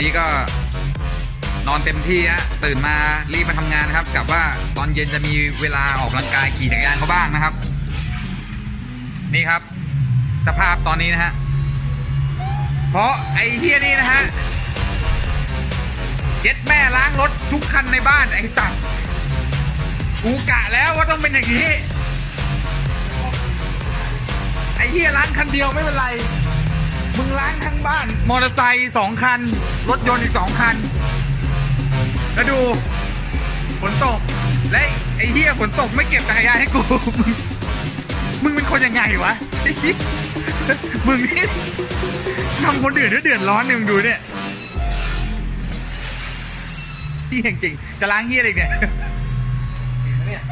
นี้ก็นอนเต็มที่ฮะตื่นมารีบมาทำงานครับกับว่าตอนเย็นจะมีเวลาออกกำลังกายขี่จักรยานเขาบ้างนะครับ นี่ครับ สภาพตอนนี้นะฮะเพราะไอ้เฮียนี่นะฮะเย็ดแม่ล้างรถทุกคันในบ้านไอ้สัตว์กูกะแล้วว่าต้องเป็นอย่างนี้ ไอ้เฮียล้างคันเดียวไม่เป็นไร มึงล้างทั้งบ้าน มอเตอร์ไซค์สองคัน รถยนต์อีกสองคัน แล้วดูฝนตก และไอ้เฮียฝนตกไม่เก็บจักรยานให้กู มึงมึงเป็นคนยังไงวะไอ้เหี้ยมึงนี่ทำคนอื่นด้วยเดือดร้อนเนี่ยมึงดูเนี่ยที่จริงๆจะล้างเฮียอะไรเนี่ยเนี่ย